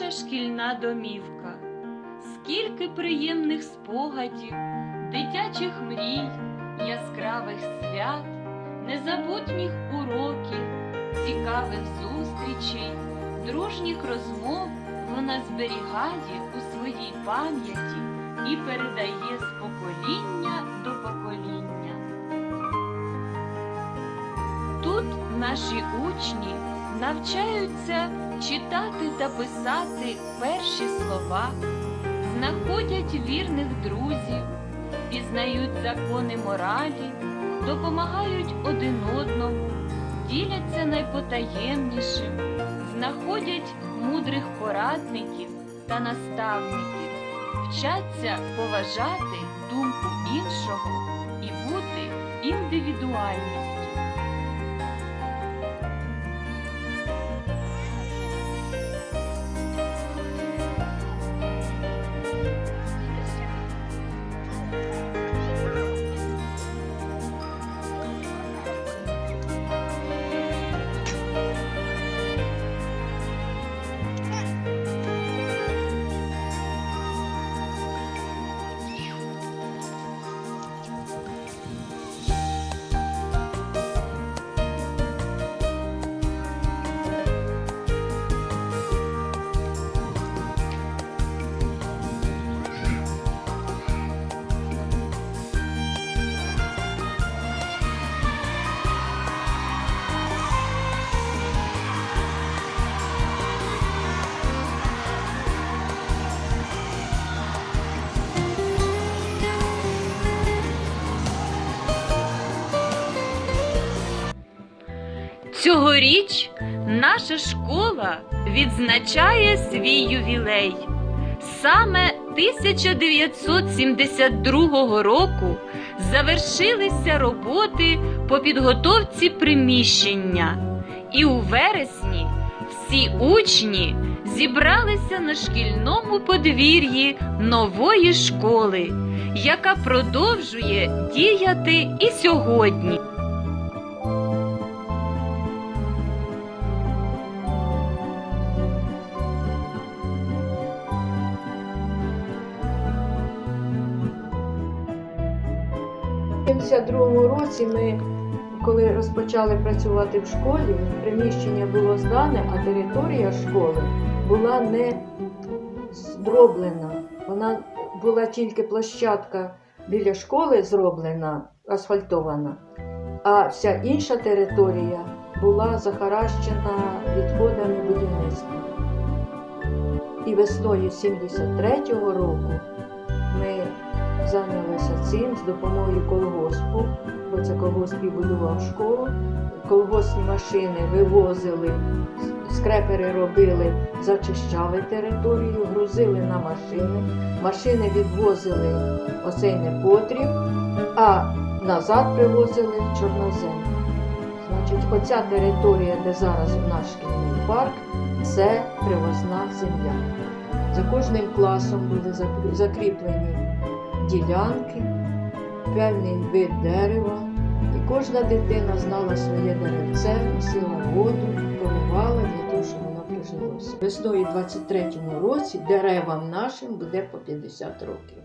наша шкільна домівка. Скільки приємних спогадів, дитячих мрій, яскравих свят, незабутніх уроків, цікавих зустрічей, дружніх розмов вона зберігає у своїй пам'яті і передає з покоління до покоління. Тут наші учні навчаються читати та писати перші слова, знаходять вірних друзів, пізнають закони моралі, допомагають один одному, діляться найпотаємнішим, знаходять мудрих порадників та наставників, вчаться поважати думку іншого і бути індивідуальністю. Цьогоріч наша школа відзначає свій ювілей. Саме 1972 року завершилися роботи по підготовці приміщення, і у вересні всі учні зібралися на шкільному подвір'ї нової школи, яка продовжує діяти і сьогодні. У 72-му році ми, коли розпочали працювати в школі, приміщення було здане, а територія школи була не зроблена. Вона була тільки площадка біля школи зроблена, асфальтована, а вся інша територія була захаращена відходами будівництва. І весною 73-го року цим з допомогою колгоспу, бо це колгосп і будував школу. Колгоспні машини вивозили, скрепери робили, зачищали територію, грузили на машини. Машини відвозили оцей непотріб, а назад привозили в чорнозем. Значить, оця територія, де зараз наш шкільний парк, це привозна земля. За кожним класом були закріплені ділянки, певний вид дерева, і кожна дитина знала своє деревце, носила воду, поливала для того, щоб воно прижилося. Весною 23-му році деревам нашим буде по 50 років.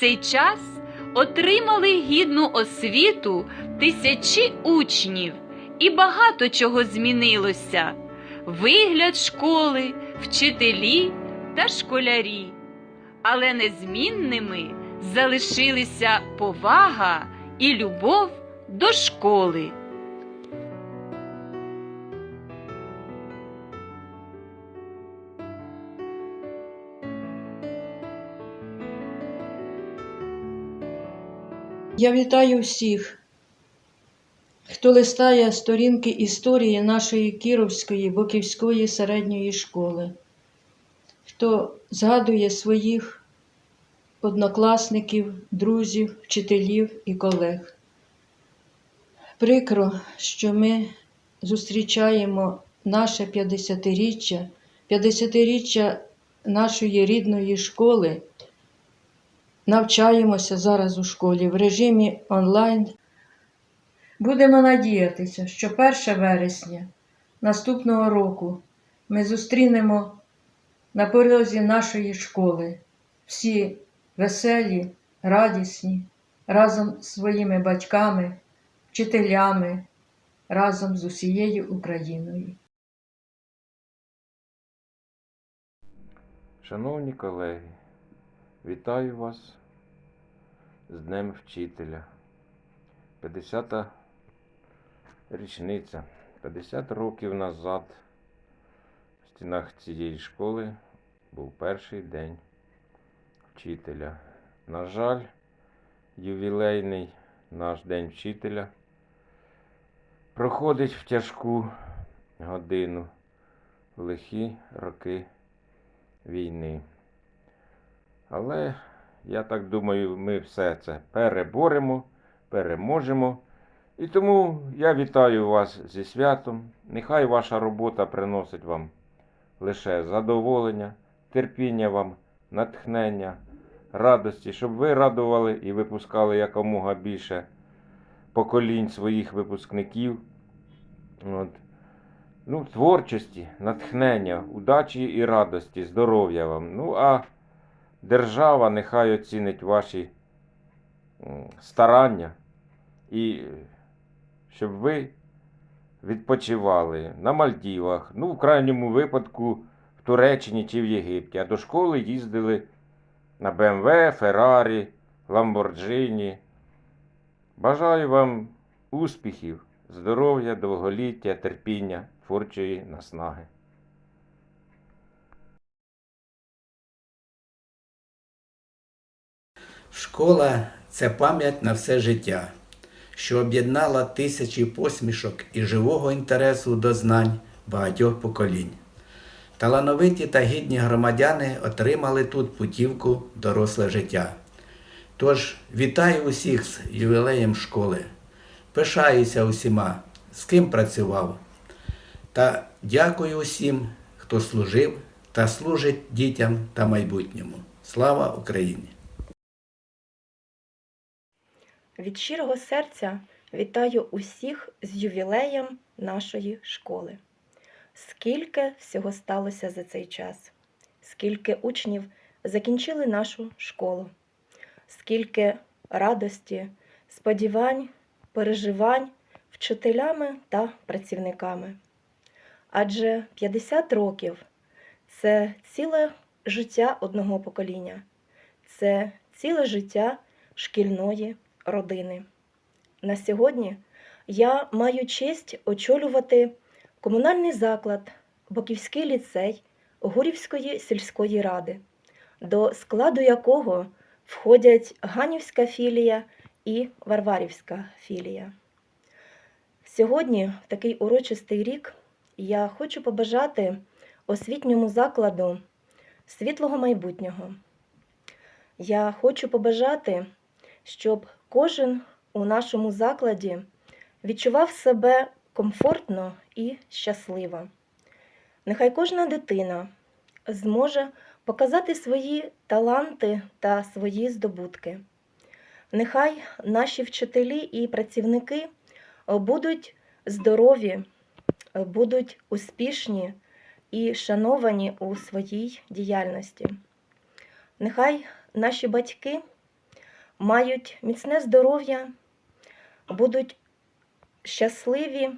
Цей час отримали гідну освіту тисячі учнів, і багато чого змінилося: вигляд школи, вчителі та школярі. Але незмінними залишилися повага і любов до школи. Я вітаю всіх, хто листає сторінки історії нашої Кіровської Боківської середньої школи, хто згадує своїх однокласників, друзів, вчителів і колег. Прикро, що ми зустрічаємо наше 50-річчя, 50-річчя нашої рідної школи навчаємося зараз у школі в режимі онлайн. Будемо надіятися, що 1 вересня наступного року ми зустрінемо на порозі нашої школи всі веселі, радісні, разом з своїми батьками, вчителями, разом з усією Україною. Шановні колеги, вітаю вас з Днем Вчителя. 50-та річниця. 50 років назад в стінах цієї школи був перший день вчителя. На жаль, ювілейний наш день вчителя проходить в тяжку годину лихі роки війни. Але я так думаю, ми все це переборемо, переможемо. І тому я вітаю вас зі святом. Нехай ваша робота приносить вам лише задоволення, терпіння вам, натхнення, радості, щоб ви радували і випускали якомога більше поколінь своїх випускників. От. Ну, творчості, натхнення, удачі і радості, здоров'я вам. Ну, а держава нехай оцінить ваші старання і щоб ви відпочивали на Мальдівах, ну, в крайньому випадку в Туреччині чи в Єгипті, а до школи їздили на БМВ, Феррарі, Ламборджині. Бажаю вам успіхів, здоров'я, довголіття, терпіння, творчої наснаги. Школа це пам'ять на все життя, що об'єднала тисячі посмішок і живого інтересу до знань багатьох поколінь. Талановиті та гідні громадяни отримали тут путівку доросле життя. Тож вітаю усіх з ювілеєм школи, пишаюся усіма, з ким працював. Та дякую усім, хто служив та служить дітям та майбутньому. Слава Україні! Від щирого серця вітаю усіх з ювілеєм нашої школи. Скільки всього сталося за цей час, скільки учнів закінчили нашу школу, скільки радості, сподівань, переживань вчителями та працівниками. Адже 50 років це ціле життя одного покоління, це ціле життя шкільної родини. На сьогодні я маю честь очолювати комунальний заклад Боківський ліцей Гурівської сільської ради, до складу якого входять Ганівська філія і Варварівська філія. Сьогодні, в такий урочистий рік, я хочу побажати освітньому закладу світлого майбутнього. Я хочу побажати, щоб кожен у нашому закладі відчував себе комфортно і щасливо. Нехай кожна дитина зможе показати свої таланти та свої здобутки. Нехай наші вчителі і працівники будуть здорові, будуть успішні і шановані у своїй діяльності. Нехай наші батьки мають міцне здоров'я, будуть щасливі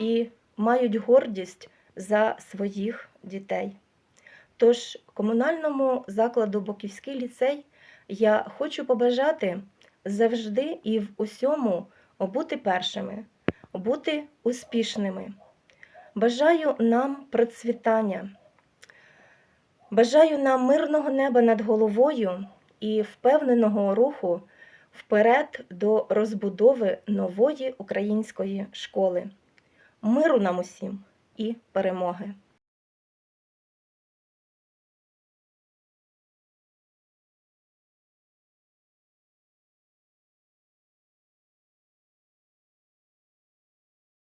і мають гордість за своїх дітей. Тож комунальному закладу Боківський ліцей я хочу побажати завжди і в усьому бути першими, бути успішними. Бажаю нам процвітання. Бажаю нам мирного неба над головою і впевненого руху вперед до розбудови нової української школи. Миру нам усім і перемоги!